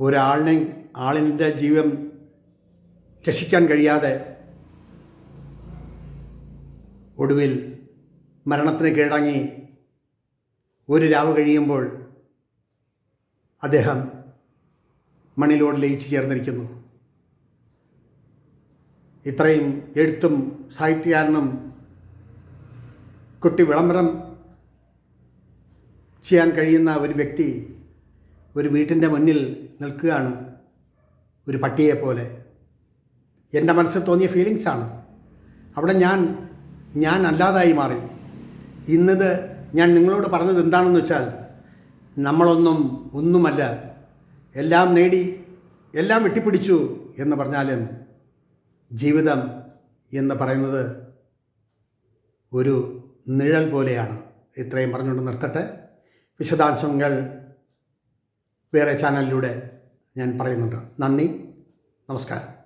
ഒരാളിനെ ആളിന്റെ ജീവൻ രക്ഷിക്കാൻ കഴിയാതെ ഒടുവിൽ മരണത്തിന് കീഴടങ്ങി ഒരു രാവ് കഴിയുമ്പോൾ അദ്ദേഹം മണ്ണിലോട് ലയിച്ചു ചേർന്നിരിക്കുന്നു. ഇത്രയും എഴുത്തും സാഹിത്യകാരനും കുട്ടി വിളംബരം ചെയ്യാൻ കഴിയുന്ന ഒരു വ്യക്തി ഒരു വീട്ടിന്റെ മുന്നിൽ നിൽക്കുകയാണ് ഒരു പട്ടിയെ പോലെ. എന്റെ മനസ്സിൽ തോന്നിയ ഫീലിങ്സാണ് അവിടെ ഞാൻ ഞാൻ അല്ലാതായി മാറി. ഇന്നത് ഞാൻ നിങ്ങളോട് പറഞ്ഞത് എന്താണെന്ന് വെച്ചാൽ നമ്മളൊന്നും ഒന്നുമല്ല. എല്ലാം നേടി എല്ലാം വെട്ടിപ്പിടിച്ചു എന്ന് പറഞ്ഞാലും ജീവിതം എന്ന് പറയുന്നത് ഒരു നിഴൽ പോലെയാണ്. ഇത്രയും പറഞ്ഞുകൊണ്ട് നിർത്തട്ടെ. വിശദാംശങ്ങൾ വേറെ ചാനലിലൂടെ ഞാൻ പറയുന്നുണ്ട്. നന്ദി. നമസ്കാരം.